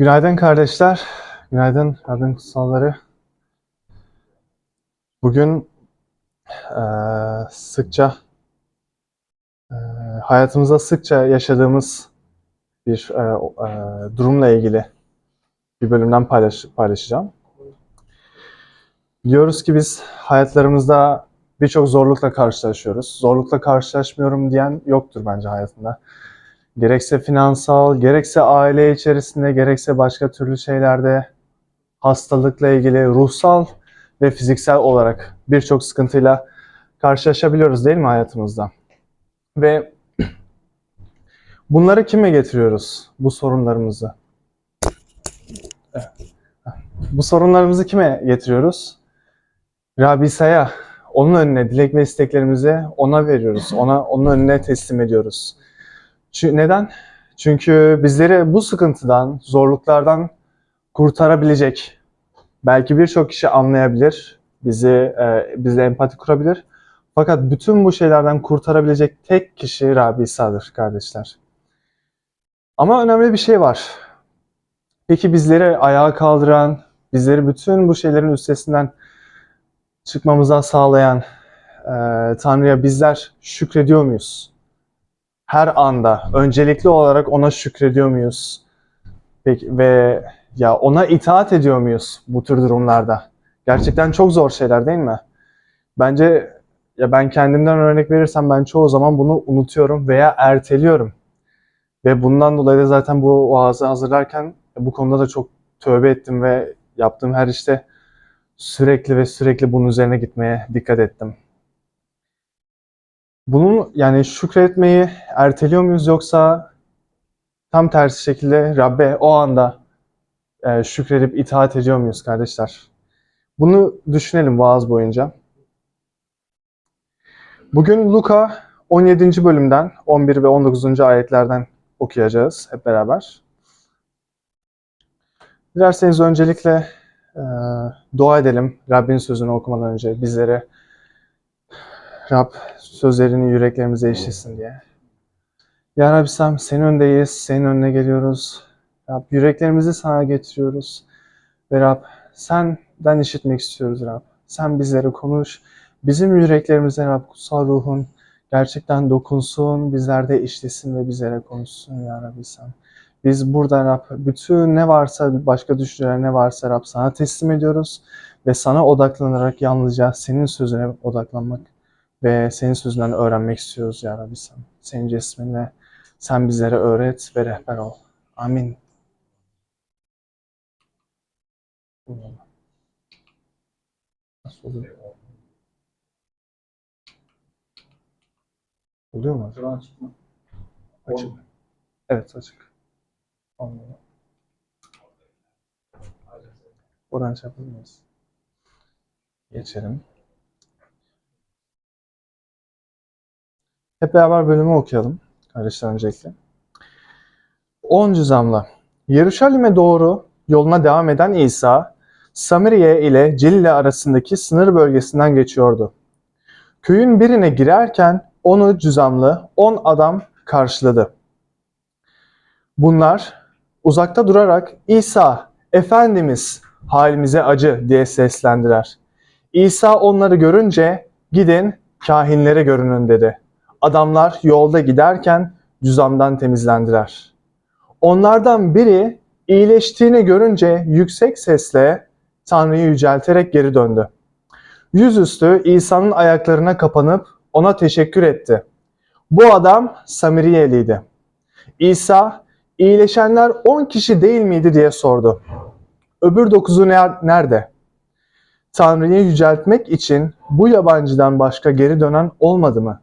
Günaydın kardeşler. Günaydın Rabbin kutsalları. Bugün eee, sıkça eee, hayatımızda sıkça yaşadığımız bir o- eee, durumla ilgili bir bölümden paylaş, paylaşacağım. Biliyoruz ki biz hayatlarımızda birçok zorlukla karşılaşıyoruz. Zorlukla karşılaşmıyorum diyen yoktur bence hayatında. Gerekse finansal, gerekse aile içerisinde, gerekse başka türlü şeylerde hastalıkla ilgili ruhsal ve fiziksel olarak birçok sıkıntıyla karşılaşabiliyoruz değil mi hayatımızda? Ve bunları kime getiriyoruz? Bu sorunlarımızı. Bu sorunlarımızı kime getiriyoruz? Rabisa'ya, onun önüne dilek ve isteklerimizi ona veriyoruz. Ona onun önüne teslim ediyoruz. Neden? Çünkü bizleri bu sıkıntıdan, zorluklardan kurtarabilecek, belki birçok kişi anlayabilir, bizi e, bize empati kurabilir. Fakat bütün bu şeylerden kurtarabilecek tek kişi Rabbi İsa'dır kardeşler. Ama önemli bir şey var. Peki bizleri ayağa kaldıran, bizleri bütün bu şeylerin üstesinden çıkmamıza sağlayan e, Tanrı'ya bizler şükrediyor muyuz? Her anda öncelikli olarak ona şükrediyor muyuz? Peki ve ya ona itaat ediyor muyuz bu tür durumlarda? Gerçekten çok zor şeyler değil mi? Bence ya ben kendimden örnek verirsem ben çoğu zaman bunu unutuyorum veya erteliyorum. Ve bundan dolayı da zaten bu vaazı hazırlarken bu konuda da çok tövbe ettim ve yaptığım her işte sürekli ve sürekli bunun üzerine gitmeye dikkat ettim. Bunun yani şükretmeyi erteliyor muyuz yoksa tam tersi şekilde Rabbe o anda e, şükredip itaat ediyor muyuz kardeşler? Bunu düşünelim vaaz boyunca. Bugün Luka 17. bölümden 11 ve 19. ayetlerden okuyacağız hep beraber. Dilerseniz öncelikle e, dua edelim Rabbin sözünü okumadan önce bizlere Rab sözlerini yüreklerimize işlesin diye. Ya Rabbi sen senin önündeyiz, senin önüne geliyoruz. Rab yüreklerimizi sana getiriyoruz. Ve Rab senden işitmek istiyoruz Rab. Sen bizlere konuş. Bizim yüreklerimize Rab kutsal ruhun gerçekten dokunsun, bizlerde işlesin ve bizlere konuşsun ya Rabbi sen. Biz burada Rab bütün ne varsa, başka düşünceler ne varsa Rab sana teslim ediyoruz. Ve sana odaklanarak yalnızca senin sözüne odaklanmak ve senin sözünden öğrenmek istiyoruz ya Rabbi sen. Senin cisminle sen bizlere öğret ve rehber ol. Amin. Nasıl oluyor? Oluyor mu? Şu an açık mı? Açık. Evet açık. Anladım. Oradan şey yapabilir miyiz? Geçelim. Hep beraber bölümü okuyalım. Kardeşler öncelikle. 10 zamla. Yeruşalim'e doğru yoluna devam eden İsa, Samiriye ile Cilile arasındaki sınır bölgesinden geçiyordu. Köyün birine girerken onu cüzamlı 10 adam karşıladı. Bunlar uzakta durarak İsa, Efendimiz halimize acı diye seslendiler. İsa onları görünce gidin kahinlere görünün dedi. Adamlar yolda giderken cüzamdan temizlendiler. Onlardan biri iyileştiğini görünce yüksek sesle Tanrı'yı yücelterek geri döndü. Yüzüstü İsa'nın ayaklarına kapanıp ona teşekkür etti. Bu adam Samiriyeliydi. İsa, iyileşenler 10 kişi değil miydi diye sordu. Öbür dokuzu ner- nerede? Tanrı'yı yüceltmek için bu yabancıdan başka geri dönen olmadı mı?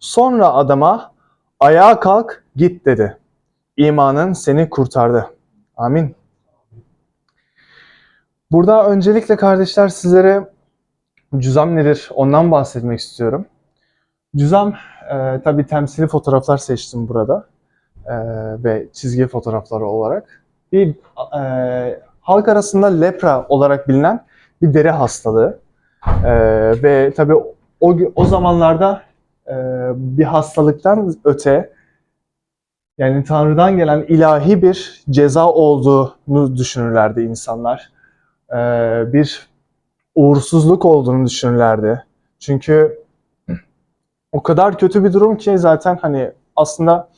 Sonra adama ayağa kalk git dedi. İmanın seni kurtardı. Amin. Burada öncelikle kardeşler sizlere cüzam nedir ondan bahsetmek istiyorum. Cüzam e, tabi temsili fotoğraflar seçtim burada e, ve çizgi fotoğrafları olarak. Bir e, halk arasında lepra olarak bilinen bir deri hastalığı E, ve tabi o, o zamanlarda e, bir hastalıktan öte Yani Tanrı'dan gelen ilahi bir ceza olduğunu düşünürlerdi insanlar. Ee, bir uğursuzluk olduğunu düşünürlerdi. Çünkü o kadar kötü bir durum ki zaten hani aslında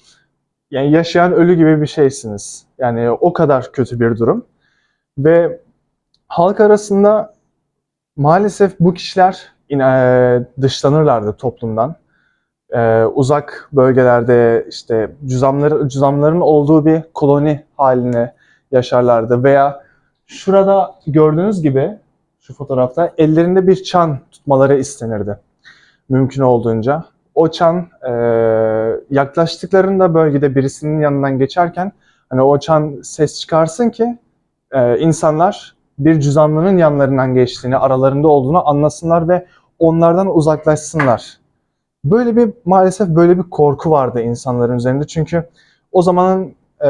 yani yaşayan ölü gibi bir şeysiniz. Yani o kadar kötü bir durum. Ve halk arasında maalesef bu kişiler yine dışlanırlardı toplumdan. Ee, uzak bölgelerde işte cüzamları, cüzamların olduğu bir koloni haline yaşarlardı. Veya şurada gördüğünüz gibi şu fotoğrafta ellerinde bir çan tutmaları istenirdi. Mümkün olduğunca. O çan e, yaklaştıklarında bölgede birisinin yanından geçerken hani o çan ses çıkarsın ki e, insanlar bir cüzamlının yanlarından geçtiğini, aralarında olduğunu anlasınlar ve onlardan uzaklaşsınlar. Böyle bir maalesef böyle bir korku vardı insanların üzerinde. Çünkü o zamanın e,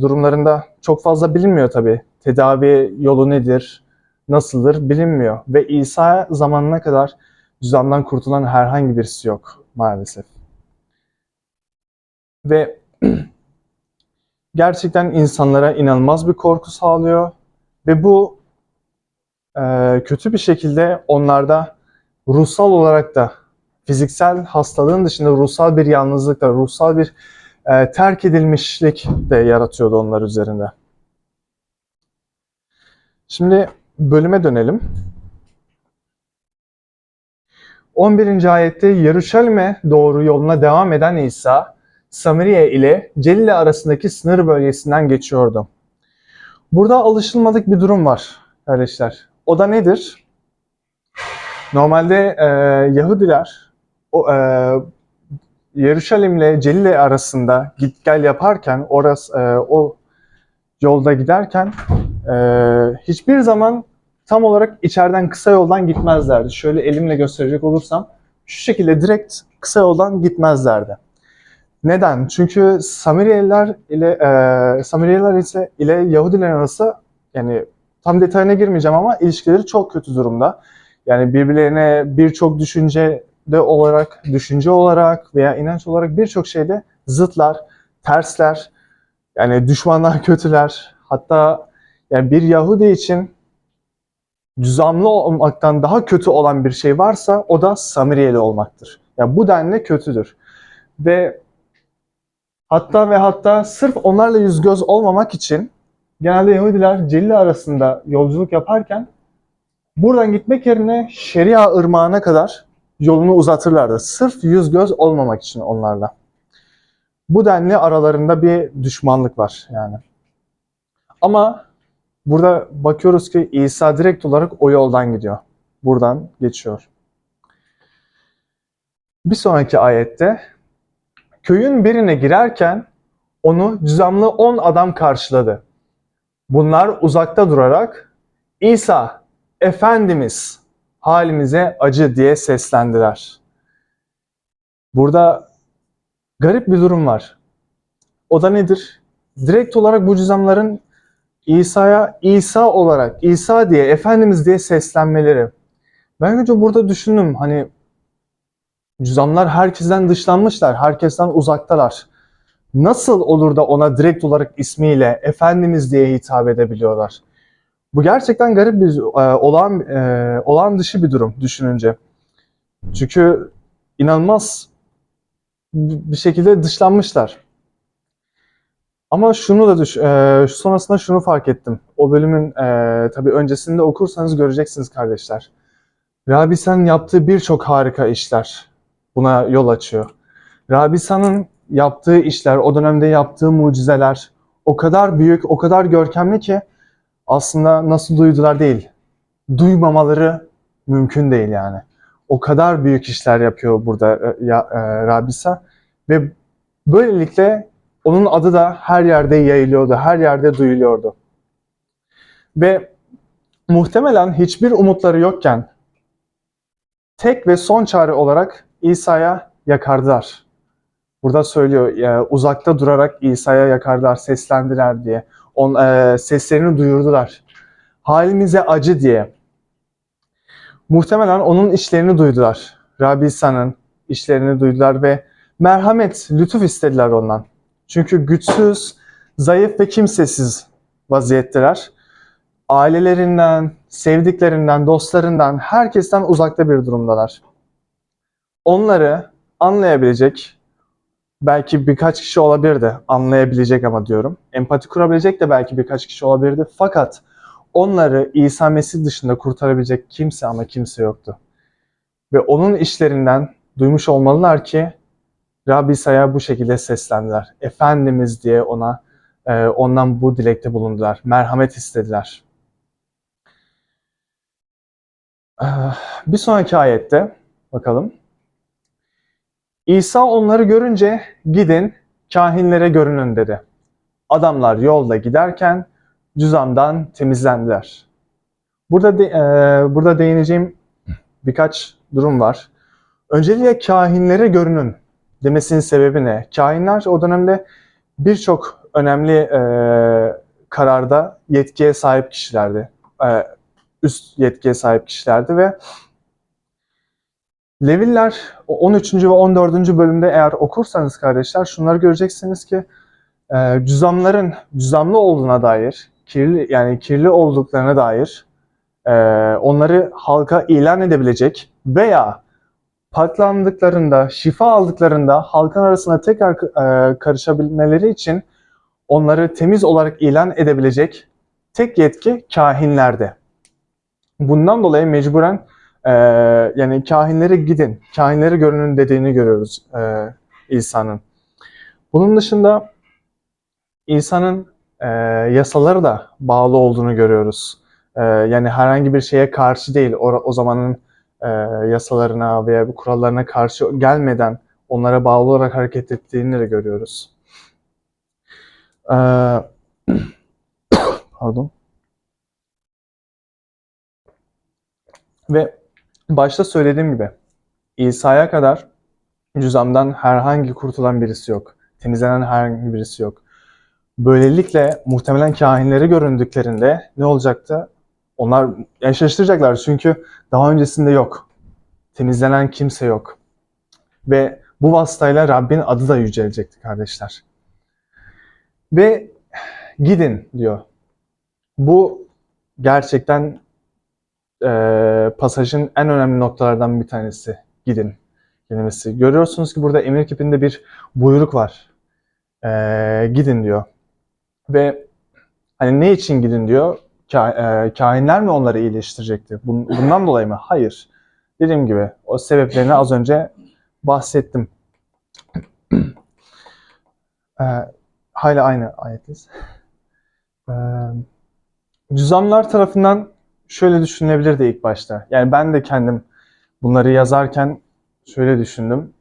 durumlarında çok fazla bilinmiyor tabii. Tedavi yolu nedir, nasıldır bilinmiyor. Ve İsa zamanına kadar cüzdandan kurtulan herhangi birisi yok maalesef. Ve gerçekten insanlara inanılmaz bir korku sağlıyor. Ve bu e, kötü bir şekilde onlarda ruhsal olarak da fiziksel hastalığın dışında ruhsal bir yalnızlık da, ruhsal bir e, terk edilmişlik de yaratıyordu onlar üzerinde. Şimdi bölüme dönelim. 11. ayette Yeruşalim'e doğru yoluna devam eden İsa, Samiriye ile Celile arasındaki sınır bölgesinden geçiyordu. Burada alışılmadık bir durum var kardeşler. O da nedir? Normalde e, Yahudiler e, Yeruşalim ile Celile arasında git gel yaparken orası e, o yolda giderken e, hiçbir zaman tam olarak içeriden kısa yoldan gitmezlerdi. Şöyle elimle gösterecek olursam şu şekilde direkt kısa yoldan gitmezlerdi. Neden? Çünkü Samiriyeliler ile e, Samiriyeliler ise ile Yahudiler arası yani tam detayına girmeyeceğim ama ilişkileri çok kötü durumda. Yani birbirlerine birçok düşünce de olarak, düşünce olarak veya inanç olarak birçok şeyde zıtlar, tersler. Yani düşmanlar kötüler. Hatta yani bir Yahudi için düzamlı olmaktan daha kötü olan bir şey varsa o da Samiriyeli olmaktır. Yani bu denli kötüdür. Ve hatta ve hatta sırf onlarla yüz göz olmamak için genelde Yahudiler Celil arasında yolculuk yaparken buradan gitmek yerine Şeria ırmağına kadar yolunu uzatırlardı. Sırf yüz göz olmamak için onlarla. Bu denli aralarında bir düşmanlık var yani. Ama burada bakıyoruz ki İsa direkt olarak o yoldan gidiyor. Buradan geçiyor. Bir sonraki ayette köyün birine girerken onu cüzamlı 10 adam karşıladı. Bunlar uzakta durarak İsa, Efendimiz halimize acı diye seslendiler. Burada garip bir durum var. O da nedir? Direkt olarak bu cüzamların İsa'ya İsa olarak, İsa diye, Efendimiz diye seslenmeleri. Ben önce burada düşündüm hani cüzamlar herkesten dışlanmışlar, herkesten uzaktalar. Nasıl olur da ona direkt olarak ismiyle Efendimiz diye hitap edebiliyorlar? Bu gerçekten garip bir e, olağan e, dışı bir durum düşününce. Çünkü inanılmaz bir şekilde dışlanmışlar. Ama şunu da düş, e, sonrasında şunu fark ettim. O bölümün e, tabii öncesinde okursanız göreceksiniz kardeşler. Rabisa'nın yaptığı birçok harika işler buna yol açıyor. Rabisa'nın yaptığı işler, o dönemde yaptığı mucizeler o kadar büyük, o kadar görkemli ki aslında nasıl duydular değil, duymamaları mümkün değil yani. O kadar büyük işler yapıyor burada e, ya, e, Rabisa ve böylelikle onun adı da her yerde yayılıyordu, her yerde duyuluyordu. Ve muhtemelen hiçbir umutları yokken tek ve son çare olarak İsa'ya yakardılar. Burada söylüyor ya, uzakta durarak İsa'ya yakardılar, seslendiler diye. On, e, seslerini duyurdular. Halimize acı diye. Muhtemelen onun işlerini duydular. Rabbi İsa'nın işlerini duydular ve merhamet, lütuf istediler ondan. Çünkü güçsüz, zayıf ve kimsesiz vaziyetteler. Ailelerinden, sevdiklerinden, dostlarından, herkesten uzakta bir durumdalar. Onları anlayabilecek, belki birkaç kişi olabilirdi, anlayabilecek ama diyorum. Empati kurabilecek de belki birkaç kişi olabilirdi. Fakat onları İsa Mesih dışında kurtarabilecek kimse ama kimse yoktu. Ve onun işlerinden duymuş olmalılar ki Rabbi İsa'ya bu şekilde seslendiler. Efendimiz diye ona e, ondan bu dilekte bulundular. Merhamet istediler. Ah, Bir sonraki ayette bakalım. İsa onları görünce gidin kahinlere görünün dedi. Adamlar yolda giderken cüzamdan temizlendiler. Burada de- e, burada değineceğim birkaç durum var. Öncelikle kahinlere görünün demesinin sebebi ne? Kahinler o dönemde birçok önemli e, kararda yetkiye sahip kişilerdi. E, üst yetkiye sahip kişilerdi ve Leviller o 13. ve 14. bölümde eğer okursanız kardeşler şunları göreceksiniz ki e, cüzamların cüzamlı olduğuna dair, kirli yani kirli olduklarına dair e, onları halka ilan edebilecek veya paklandıklarında, şifa aldıklarında halkın arasına tekrar e, karışabilmeleri için onları temiz olarak ilan edebilecek tek yetki kahinlerde. Bundan dolayı mecburen e, yani kahinlere gidin, kahinlere görünün dediğini görüyoruz e, İsa'nın. Bunun dışında İsa'nın e, yasaları da bağlı olduğunu görüyoruz. E, yani herhangi bir şeye karşı değil, o, o zamanın e, yasalarına veya kurallarına karşı gelmeden onlara bağlı olarak hareket ettiğini de görüyoruz. E, pardon. Ve başta söylediğim gibi İsa'ya kadar cüzamdan herhangi kurtulan birisi yok. Temizlenen herhangi birisi yok. Böylelikle muhtemelen kahinleri göründüklerinde ne olacaktı? Onlar yani şaşıracaklar çünkü daha öncesinde yok. Temizlenen kimse yok. Ve bu vasıtayla Rabbin adı da yücelecekti kardeşler. Ve gidin diyor. Bu gerçekten pasajın en önemli noktalardan bir tanesi. Gidin kelimesi. Görüyorsunuz ki burada emir kipinde bir buyruk var. E, gidin diyor. Ve hani ne için gidin diyor? E, kahinler mi onları iyileştirecekti? Bun- bundan dolayı mı? Hayır. Dediğim gibi o sebeplerini az önce bahsettim. e, hala aynı ayetiz. E, cüzamlar tarafından şöyle düşünülebilirdi ilk başta. Yani ben de kendim bunları yazarken şöyle düşündüm.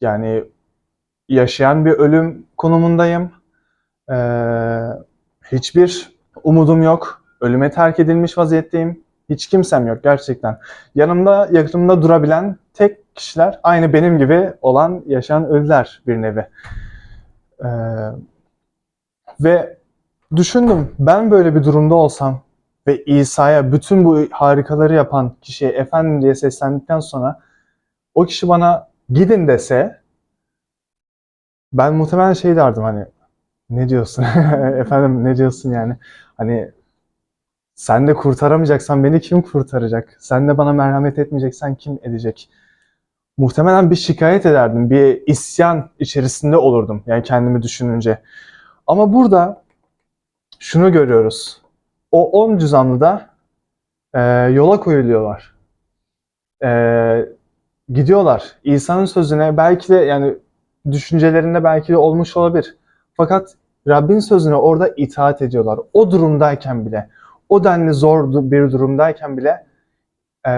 Yani yaşayan bir ölüm konumundayım. Ee, hiçbir umudum yok. Ölüme terk edilmiş vaziyetteyim. Hiç kimsem yok gerçekten. Yanımda, yakınımda durabilen tek kişiler aynı benim gibi olan yaşayan ölüler bir nevi. Ee, ve düşündüm ben böyle bir durumda olsam ve İsa'ya bütün bu harikaları yapan kişiye efendim diye seslendikten sonra o kişi bana gidin dese ben muhtemelen şey derdim hani ne diyorsun efendim ne diyorsun yani hani sen de kurtaramayacaksan beni kim kurtaracak? Sen de bana merhamet etmeyeceksen kim edecek? Muhtemelen bir şikayet ederdim. Bir isyan içerisinde olurdum. Yani kendimi düşününce. Ama burada şunu görüyoruz. O 10 cüzamlıda e, yola koyuluyorlar. E, gidiyorlar. İsa'nın sözüne belki de yani düşüncelerinde belki de olmuş olabilir. Fakat Rabbin sözüne orada itaat ediyorlar. O durumdayken bile, o denli zor bir durumdayken bile e,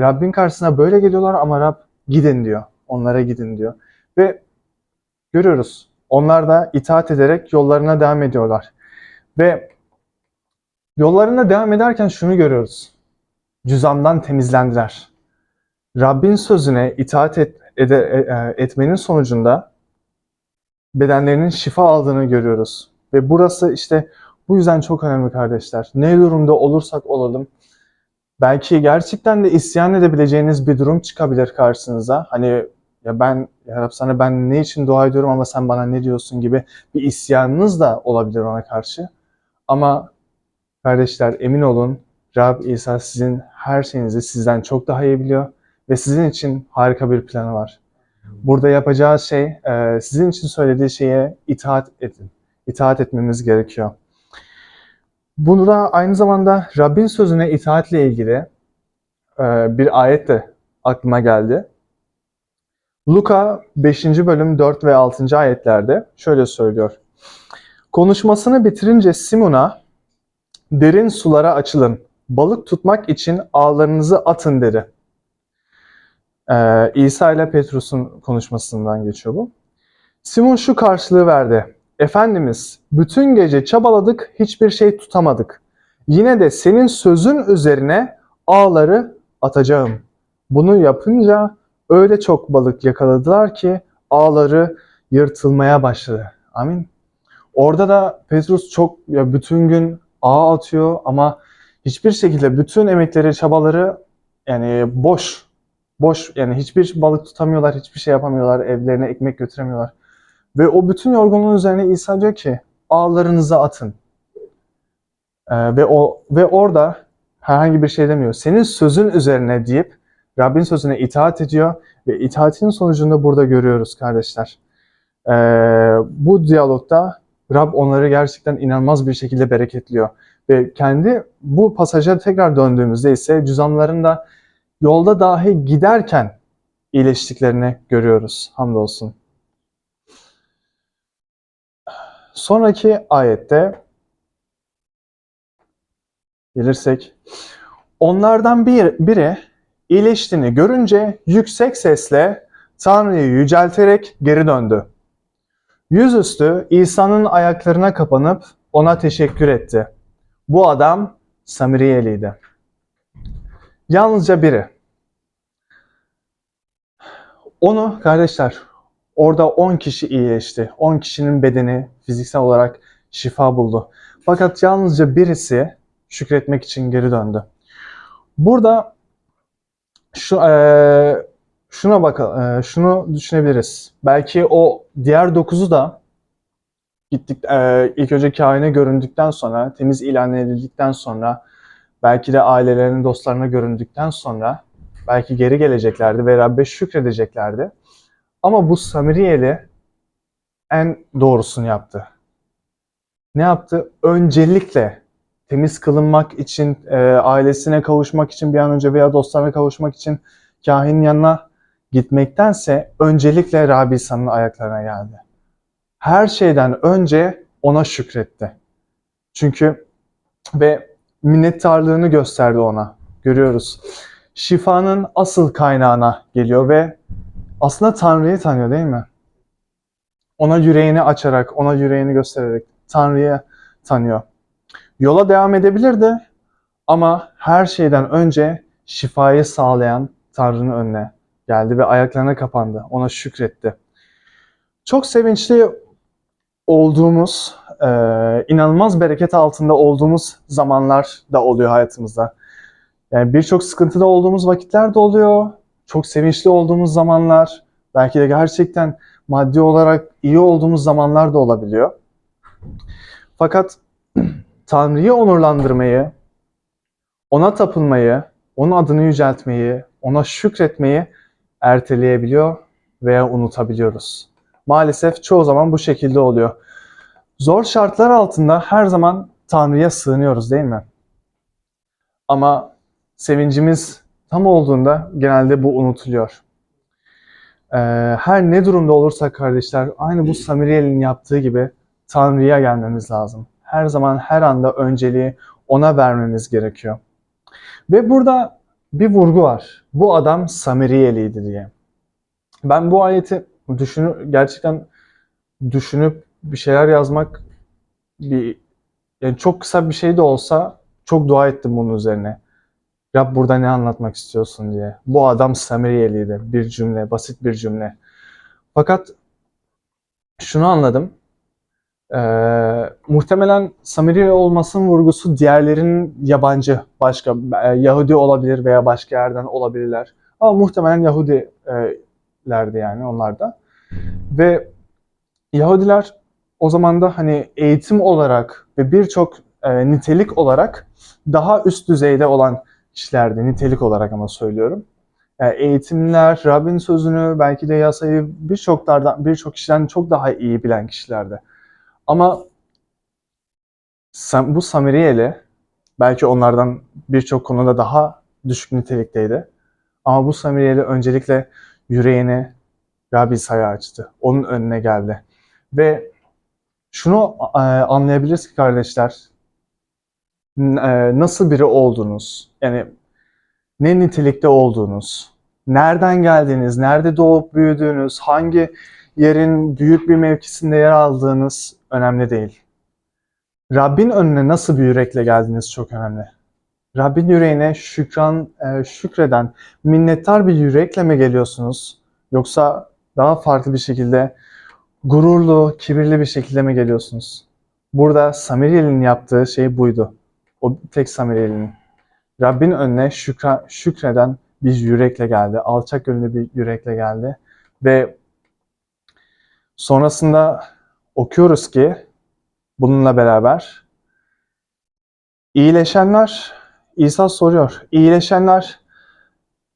Rabbin karşısına böyle geliyorlar ama Rab gidin diyor. Onlara gidin diyor. Ve görüyoruz. Onlar da itaat ederek yollarına devam ediyorlar. Ve yollarına devam ederken şunu görüyoruz. Cüzamdan temizlendiler. Rabbin sözüne itaat et, ede- e- etmenin sonucunda bedenlerinin şifa aldığını görüyoruz. Ve burası işte bu yüzden çok önemli kardeşler. Ne durumda olursak olalım, belki gerçekten de isyan edebileceğiniz bir durum çıkabilir karşınıza. Hani ya ben ya Rab sana ben ne için dua ediyorum ama sen bana ne diyorsun gibi bir isyanınız da olabilir ona karşı. Ama kardeşler emin olun Rab İsa sizin her şeyinizi sizden çok daha iyi biliyor ve sizin için harika bir planı var. Burada yapacağı şey e, sizin için söylediği şeye itaat edin. İtaat etmemiz gerekiyor. Burada aynı zamanda Rabbin sözüne itaatle ilgili e, bir ayet de aklıma geldi. Luka 5. bölüm 4 ve 6. ayetlerde şöyle söylüyor. Konuşmasını bitirince Simon'a derin sulara açılın, balık tutmak için ağlarınızı atın dedi. Ee, İsa ile Petrus'un konuşmasından geçiyor bu. Simon şu karşılığı verdi. Efendimiz, bütün gece çabaladık, hiçbir şey tutamadık. Yine de senin sözün üzerine ağları atacağım. Bunu yapınca öyle çok balık yakaladılar ki ağları yırtılmaya başladı. Amin. Orada da Petrus çok ya bütün gün ağ atıyor ama hiçbir şekilde bütün emekleri, çabaları yani boş. Boş yani hiçbir balık tutamıyorlar, hiçbir şey yapamıyorlar, evlerine ekmek götüremiyorlar. Ve o bütün yorgunluğun üzerine İsa diyor ki ağlarınızı atın. Ee, ve o ve orada herhangi bir şey demiyor. Senin sözün üzerine deyip Rabbin sözüne itaat ediyor ve itaatin sonucunda burada görüyoruz kardeşler. Ee, bu diyalogda Rab onları gerçekten inanılmaz bir şekilde bereketliyor. Ve kendi bu pasaja tekrar döndüğümüzde ise cüzamların da yolda dahi giderken iyileştiklerini görüyoruz. Hamdolsun. Sonraki ayette gelirsek onlardan bir, biri iyileştiğini görünce yüksek sesle Tanrı'yı yücelterek geri döndü. Yüzüstü İsa'nın ayaklarına kapanıp ona teşekkür etti. Bu adam Samiriyeliydi. Yalnızca biri. Onu kardeşler orada 10 kişi iyileşti. 10 kişinin bedeni fiziksel olarak şifa buldu. Fakat yalnızca birisi şükretmek için geri döndü. Burada şu eee, şuna bak eee, şunu düşünebiliriz. Belki o diğer dokuzu da gittik eee, ilk önce kahine göründükten sonra, temiz ilan edildikten sonra, belki de ailelerinin dostlarına göründükten sonra belki geri geleceklerdi ve Rabbe şükredeceklerdi. Ama bu Samiriyeli en doğrusunu yaptı. Ne yaptı? Öncelikle temiz kılınmak için, e, ailesine kavuşmak için bir an önce veya dostlarına kavuşmak için kahinin yanına gitmektense öncelikle Rabbi İsa'nın ayaklarına geldi. Her şeyden önce ona şükretti. Çünkü ve minnettarlığını gösterdi ona. Görüyoruz. Şifanın asıl kaynağına geliyor ve aslında Tanrı'yı tanıyor değil mi? Ona yüreğini açarak, ona yüreğini göstererek Tanrı'yı tanıyor. Yola devam edebilirdi ama her şeyden önce şifayı sağlayan Tanrı'nın önüne geldi ve ayaklarına kapandı. Ona şükretti. Çok sevinçli olduğumuz, e, inanılmaz bereket altında olduğumuz zamanlar da oluyor hayatımızda. Yani birçok sıkıntıda olduğumuz vakitler de oluyor. Çok sevinçli olduğumuz zamanlar, belki de gerçekten maddi olarak iyi olduğumuz zamanlar da olabiliyor. Fakat Tanrı'yı onurlandırmayı, ona tapınmayı, onun adını yüceltmeyi, ona şükretmeyi erteleyebiliyor veya unutabiliyoruz. Maalesef çoğu zaman bu şekilde oluyor. Zor şartlar altında her zaman Tanrı'ya sığınıyoruz değil mi? Ama sevincimiz tam olduğunda genelde bu unutuluyor. Ee, her ne durumda olursak kardeşler aynı bu Samiriyel'in yaptığı gibi Tanrı'ya gelmemiz lazım. Her zaman her anda önceliği ona vermemiz gerekiyor. Ve burada bir vurgu var. Bu adam Samiriyeliydi diye. Ben bu ayeti düşünü gerçekten düşünüp bir şeyler yazmak bir yani çok kısa bir şey de olsa çok dua ettim bunun üzerine. Rab burada ne anlatmak istiyorsun diye. Bu adam Samiriyeliydi. Bir cümle, basit bir cümle. Fakat şunu anladım. Ee, muhtemelen Samiriyeli olmasının vurgusu diğerlerinin yabancı, başka e, Yahudi olabilir veya başka yerden olabilirler. Ama muhtemelen Yahudi e, Yahudilerdi yani onlar da. Ve Yahudiler o zaman da hani eğitim olarak ve birçok e, nitelik olarak daha üst düzeyde olan kişilerdi. Nitelik olarak ama söylüyorum. Yani eğitimliler, Rabbin sözünü, belki de yasayı birçoklardan, birçok kişiden çok daha iyi bilen kişilerdi. Ama bu Samiriyeli belki onlardan birçok konuda daha düşük nitelikteydi. Ama bu Samiriyeli öncelikle yüreğini Rabbi İsa'ya açtı. Onun önüne geldi. Ve şunu e, anlayabiliriz ki kardeşler, e, nasıl biri olduğunuz, yani ne nitelikte olduğunuz, nereden geldiğiniz, nerede doğup büyüdüğünüz, hangi yerin büyük bir mevkisinde yer aldığınız önemli değil. Rabbin önüne nasıl bir yürekle geldiğiniz çok önemli. Rabbin yüreğine şükran, e, şükreden, minnettar bir yürekle mi geliyorsunuz? Yoksa daha farklı bir şekilde gururlu, kibirli bir şekilde mi geliyorsunuz? Burada Samiriyeli'nin yaptığı şey buydu. O tek Samiriyeli'nin. Rabbin önüne şükra, şükreden bir yürekle geldi. Alçak gönüllü bir yürekle geldi. Ve sonrasında okuyoruz ki bununla beraber iyileşenler, İsa soruyor, iyileşenler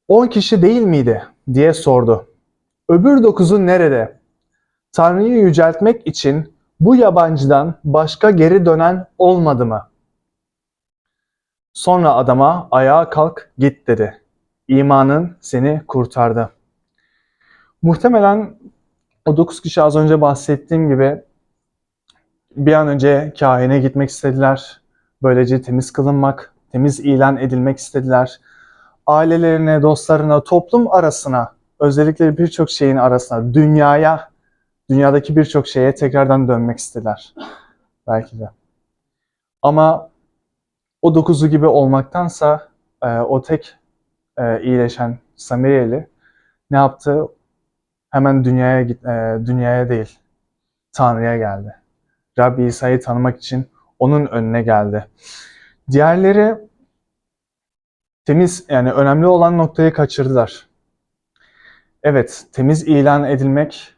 10 kişi değil miydi diye sordu. Öbür dokuzu nerede? Tanrı'yı yüceltmek için bu yabancıdan başka geri dönen olmadı mı? Sonra adama ayağa kalk git dedi. İmanın seni kurtardı. Muhtemelen o dokuz kişi az önce bahsettiğim gibi bir an önce kahine gitmek istediler. Böylece temiz kılınmak, temiz ilan edilmek istediler. Ailelerine, dostlarına, toplum arasına, özellikle birçok şeyin arasına, dünyaya, dünyadaki birçok şeye tekrardan dönmek istediler. Belki de. Ama o dokuzu gibi olmaktansa e, o tek e, iyileşen Samiriyeli ne yaptı? Hemen dünyaya git, e, dünyaya değil, Tanrı'ya geldi. Rabbi İsa'yı tanımak için onun önüne geldi. Diğerleri temiz yani önemli olan noktayı kaçırdılar. Evet, temiz ilan edilmek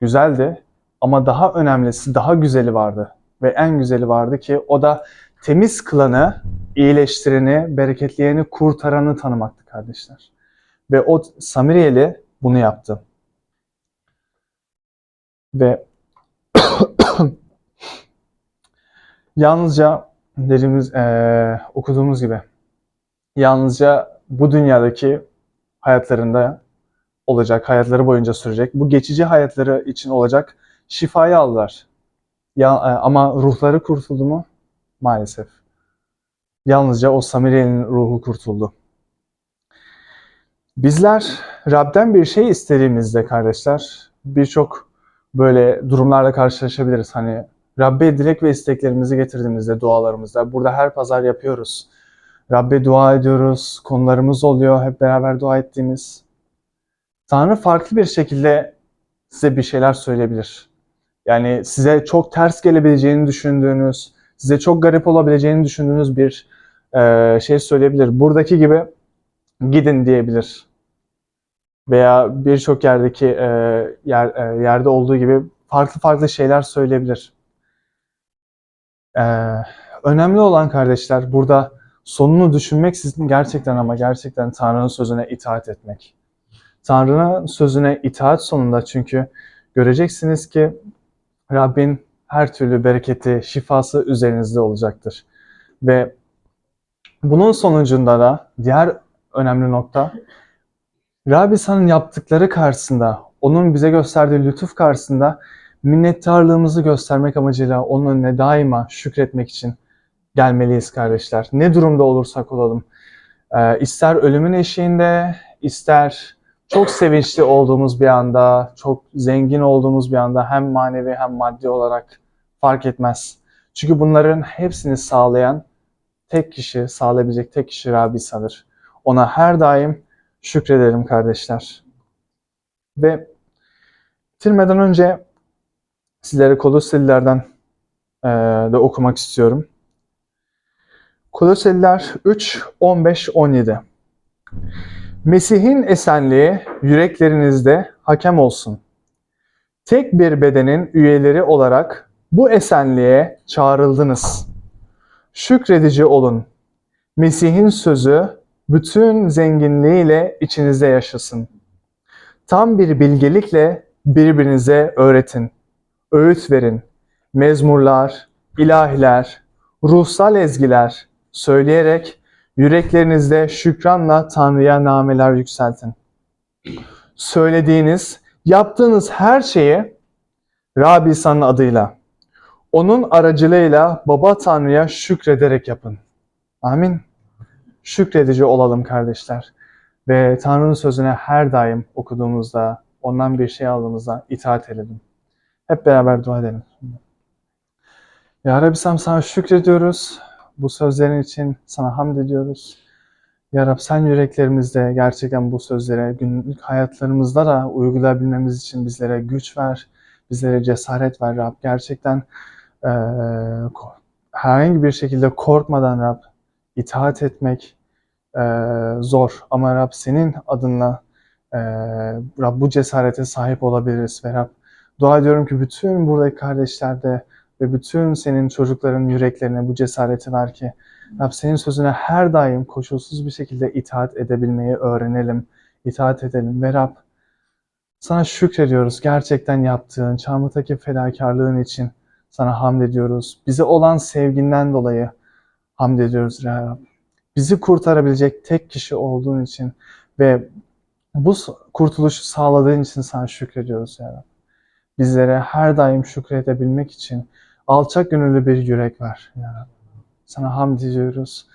güzeldi ama daha önemlisi, daha güzeli vardı. Ve en güzeli vardı ki o da temiz kılanı, iyileştireni, bereketleyeni, kurtaranı tanımaktı kardeşler. Ve o Samiriyeli bunu yaptı. Ve yalnızca dediğimiz, eee, okuduğumuz gibi yalnızca bu dünyadaki hayatlarında olacak, hayatları boyunca sürecek, bu geçici hayatları için olacak şifayı aldılar. Ya, e, ama ruhları kurtuldu mu? Maalesef. Yalnızca o Samiriye'nin ruhu kurtuldu. Bizler Rab'den bir şey istediğimizde kardeşler birçok böyle durumlarla karşılaşabiliriz. Hani Rabbe dilek ve isteklerimizi getirdiğimizde dualarımızda burada her pazar yapıyoruz. Rabbe dua ediyoruz, konularımız oluyor hep beraber dua ettiğimiz. Tanrı farklı bir şekilde size bir şeyler söyleyebilir. Yani size çok ters gelebileceğini düşündüğünüz, size çok garip olabileceğini düşündüğünüz bir e, şey söyleyebilir. Buradaki gibi gidin diyebilir. Veya birçok yerdeki e, yer, e, yerde olduğu gibi farklı farklı şeyler söyleyebilir. E, önemli olan kardeşler burada sonunu düşünmeksizin gerçekten ama gerçekten Tanrı'nın sözüne itaat etmek. Tanrı'nın sözüne itaat sonunda çünkü göreceksiniz ki Rabbin her türlü bereketi, şifası üzerinizde olacaktır. Ve bunun sonucunda da diğer önemli nokta Rabbi sana yaptıkları karşısında, onun bize gösterdiği lütuf karşısında minnettarlığımızı göstermek amacıyla onun önüne daima şükretmek için gelmeliyiz kardeşler. Ne durumda olursak olalım. Ee, ister ölümün eşiğinde, ister çok sevinçli olduğumuz bir anda, çok zengin olduğumuz bir anda hem manevi hem maddi olarak fark etmez. Çünkü bunların hepsini sağlayan tek kişi, sağlayabilecek tek kişi Rabbi İsa'dır. Ona her daim şükredelim kardeşler. Ve bitirmeden önce sizlere Koloselilerden e, de okumak istiyorum. Koloseliler 3, 15, 17. Mesih'in esenliği yüreklerinizde hakem olsun. Tek bir bedenin üyeleri olarak bu esenliğe çağrıldınız. Şükredici olun. Mesih'in sözü bütün zenginliğiyle içinizde yaşasın. Tam bir bilgelikle birbirinize öğretin. Öğüt verin. Mezmurlar, ilahiler, ruhsal ezgiler söyleyerek yüreklerinizde şükranla Tanrı'ya nameler yükseltin. Söylediğiniz, yaptığınız her şeyi Rabbi İsa'nın adıyla, onun aracılığıyla Baba Tanrı'ya şükrederek yapın. Amin. Şükredici olalım kardeşler. Ve Tanrı'nın sözüne her daim okuduğumuzda, ondan bir şey aldığımızda itaat edelim. Hep beraber dua edelim. Ya Rabbi Sam sana şükrediyoruz. Bu sözlerin için sana hamd ediyoruz. Ya Rab sen yüreklerimizde gerçekten bu sözlere günlük hayatlarımızda da uygulayabilmemiz için bizlere güç ver, bizlere cesaret ver Rab. Gerçekten ko- herhangi bir şekilde korkmadan Rab itaat etmek eee, zor. Ama Rab senin adınla eee, Rab bu cesarete sahip olabiliriz ve Rab dua ediyorum ki bütün buradaki kardeşler de ve bütün senin çocukların yüreklerine bu cesareti ver ki Rab senin sözüne her daim koşulsuz bir şekilde itaat edebilmeyi öğrenelim, itaat edelim ve Rab sana şükrediyoruz gerçekten yaptığın Çarmıh'taki fedakarlığın için sana hamd ediyoruz. Bize olan sevginden dolayı hamd ediyoruz ya Rab. Bizi kurtarabilecek tek kişi olduğun için ve bu kurtuluşu sağladığın için sana şükrediyoruz ya Rab. Bizlere her daim şükredebilmek için alçak gönüllü bir yürek ver ya Rab. Sana hamd ediyoruz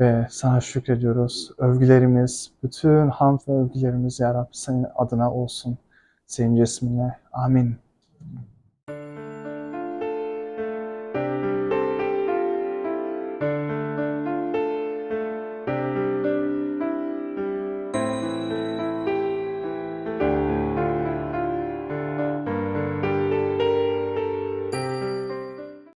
ve sana şükrediyoruz. Övgülerimiz, bütün hamd ve övgülerimiz ya Rab senin adına olsun. Senin cisminle. Amin.